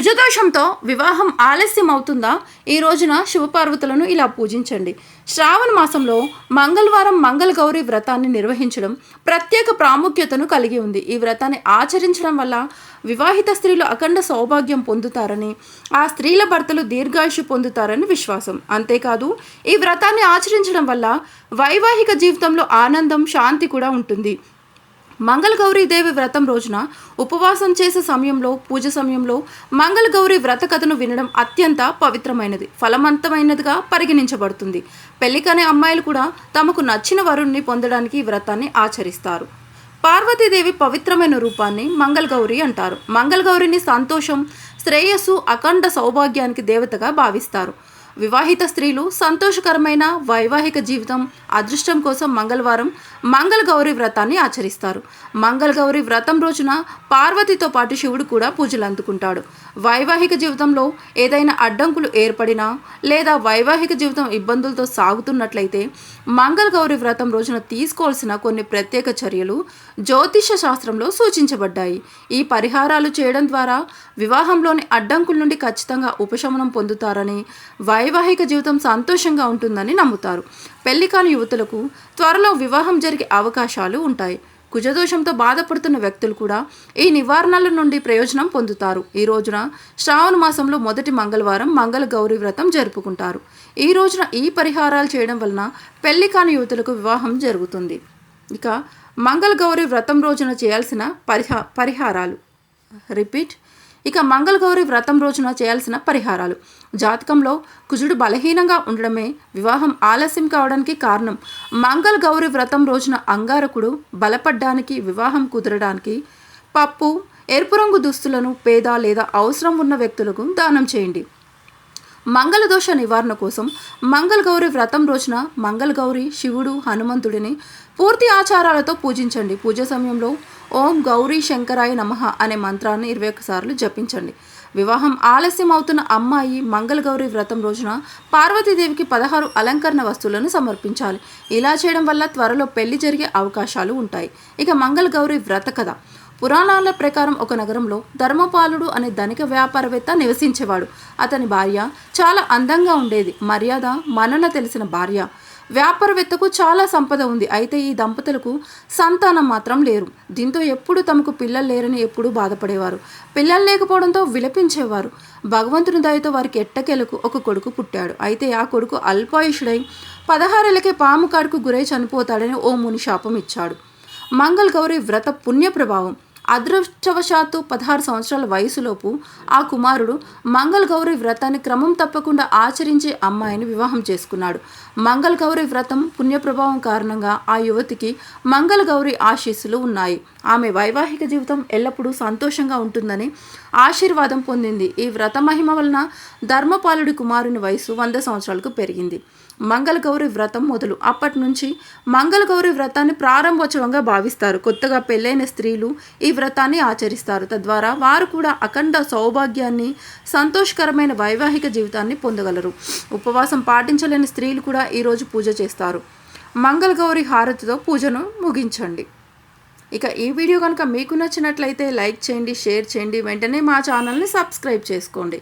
కుజదోషంతో వివాహం ఆలస్యం అవుతుందా ఈ రోజున శివపార్వతులను ఇలా పూజించండి. శ్రావణ మాసంలో మంగళవారం మంగళ గౌరి వ్రతాన్ని నిర్వహించడం ప్రత్యేక ప్రాముఖ్యతను కలిగి ఉంది. ఈ వ్రతాన్ని ఆచరించడం వల్ల వివాహిత స్త్రీలు అఖండ సౌభాగ్యం పొందుతారని ఆ స్త్రీల భర్తలు దీర్ఘాయుషు పొందుతారని విశ్వాసం. అంతేకాదు ఈ వ్రతాన్ని ఆచరించడం వల్ల వైవాహిక జీవితంలో ఆనందం శాంతి కూడా ఉంటుంది. మంగళగౌరీదేవి వ్రతం రోజున ఉపవాసం చేసే సమయంలో పూజ సమయంలో మంగళగౌరి వ్రత కథను వినడం అత్యంత పవిత్రమైనది ఫలవంతమైనదిగా పరిగణించబడుతుంది. పెళ్ళికనే అమ్మాయిలు కూడా తమకు నచ్చిన వరుణ్ణి పొందడానికి ఈ వ్రతాన్ని ఆచరిస్తారు. పార్వతీదేవి పవిత్రమైన రూపాన్ని మంగళగౌరి అంటారు. మంగళగౌరిని సంతోషం శ్రేయస్సు అఖండ సౌభాగ్యానికి దేవతగా భావిస్తారు. వివాహిత స్త్రీలు సంతోషకరమైన వైవాహిక జీవితం అదృష్టం కోసం మంగళవారం మంగళ గౌరీ వ్రతాన్ని ఆచరిస్తారు. మంగళ గౌరీ వ్రతం రోజున పార్వతితో పాటు శివుడు కూడా పూజలు అందుకుంటాడు. వైవాహిక జీవితంలో ఏదైనా అడ్డంకులు ఏర్పడినా లేదా వైవాహిక జీవితం ఇబ్బందులతో సాగుతున్నట్లయితే మంగళ గౌరీ వ్రతం రోజున తీసుకోవాల్సిన కొన్ని ప్రత్యేక చర్యలు జ్యోతిష శాస్త్రంలో సూచించబడ్డాయి. ఈ పరిహారాలు చేయడం ద్వారా వివాహంలోని అడ్డంకుల నుండి ఖచ్చితంగా ఉపశమనం పొందుతారని వై వైవాహిక జీవితం సంతోషంగా ఉంటుందని నమ్ముతారు. పెళ్ళి కాని యువతులకు త్వరలో వివాహం జరిగే అవకాశాలు ఉంటాయి. కుజదోషంతో బాధపడుతున్న వ్యక్తులు కూడా ఈ నివారణల నుండి ప్రయోజనం పొందుతారు. ఈ రోజున శ్రావణ మాసంలో మొదటి మంగళవారం మంగళ గౌరి వ్రతం జరుపుకుంటారు. ఈ రోజున ఈ పరిహారాలు చేయడం వలన పెళ్ళి కాని యువతులకు వివాహం జరుగుతుంది. ఇక మంగళ గౌరి వ్రతం రోజున చేయాల్సిన పరిహా పరిహారాలు. రిపీట్. ఇక మంగళగౌరి వ్రతం రోజున చేయాల్సిన పరిహారాలు. జాతకంలో కుజుడు బలహీనంగా ఉండడమే వివాహం ఆలస్యం కావడానికి కారణం. మంగళ గౌరి వ్రతం రోజున అంగారకుడు బలపడ్డానికి వివాహం కుదరడానికి పప్పు ఎరుపు రంగు దుస్తులను పేద లేదా అవసరం ఉన్న వ్యక్తులకు దానం చేయండి. మంగళదోష నివారణ కోసం మంగళగౌరి వ్రతం రోజున మంగళగౌరి శివుడు హనుమంతుడిని పూర్తి ఆచారాలతో పూజించండి. పూజ సమయంలో ఓం గౌరీ శంకరాయ నమః అనే మంత్రాన్ని ఇరవై ఒక్కసార్లు జపించండి. వివాహం ఆలస్యం అవుతున్న అమ్మాయి మంగళగౌరి వ్రతం రోజున పార్వతీదేవికి పదహారు అలంకరణ వస్తువులను సమర్పించాలి. ఇలా చేయడం వల్ల త్వరలో పెళ్ళి జరిగే అవకాశాలు ఉంటాయి. ఇక మంగళగౌరి వ్రత కథ. పురాణాల ప్రకారం ఒక నగరంలో ధర్మపాలుడు అనే ధనిక వ్యాపారవేత్త నివసించేవాడు. అతని భార్య చాలా అందంగా ఉండేది. మర్యాద మనన తెలిసిన భార్య. వ్యాపారవేత్తకు చాలా సంపద ఉంది. అయితే ఈ దంపతులకు సంతానం మాత్రం లేరు. దీంతో ఎప్పుడు తమకు పిల్లలు లేరని ఎప్పుడూ బాధపడేవారు. పిల్లలు లేకపోవడంతో విలపించేవారు. భగవంతుని దయతో వారికి ఎట్టకేలకు ఒక కొడుకు పుట్టాడు. అయితే ఆ కొడుకు అల్పాయుషుడై పదహారేళ్ళకే పాము కాడుకు గురై చనిపోతాడని ఓ ముని శాపం ఇచ్చాడు. మంగళ గౌరి వ్రత పుణ్య ప్రభావం. అదృష్టవశాత్తు పదహారు సంవత్సరాల వయసులోపు ఆ కుమారుడు మంగళ గౌరి వ్రతాన్ని క్రమం తప్పకుండా ఆచరించే అమ్మాయిని వివాహం చేసుకున్నాడు. మంగళ గౌరి వ్రతం పుణ్యప్రభావం కారణంగా ఆ యువతికి మంగళ గౌరి ఆశీస్సులు ఉన్నాయి. ఆమె వైవాహిక జీవితం ఎల్లప్పుడూ సంతోషంగా ఉంటుందని ఆశీర్వాదం పొందింది. ఈ వ్రత మహిమ వలన ధర్మపాలుడి కుమారుని వయసు వంద సంవత్సరాలకు పెరిగింది. మంగళగౌరి వ్రతం మొదలు. అప్పటి నుంచి మంగళగౌరి వ్రతాన్ని ప్రారంభోత్సవంగా భావిస్తారు. కొత్తగా పెళ్ళైన స్త్రీలు ఈ వ్రతాన్ని ఆచరిస్తారు. తద్వారా వారు కూడా అఖండ సౌభాగ్యాన్ని సంతోషకరమైన వైవాహిక జీవితాన్ని పొందగలరు. ఉపవాసం పాటించలేని స్త్రీలు కూడా ఈరోజు పూజ చేస్తారు. మంగళగౌరి హారతితో పూజను ముగించండి. ఇక ఈ వీడియో కనుక మీకు నచ్చినట్లయితే లైక్ చేయండి షేర్ చేయండి. వెంటనే మా ఛానల్ని సబ్స్క్రైబ్ చేసుకోండి.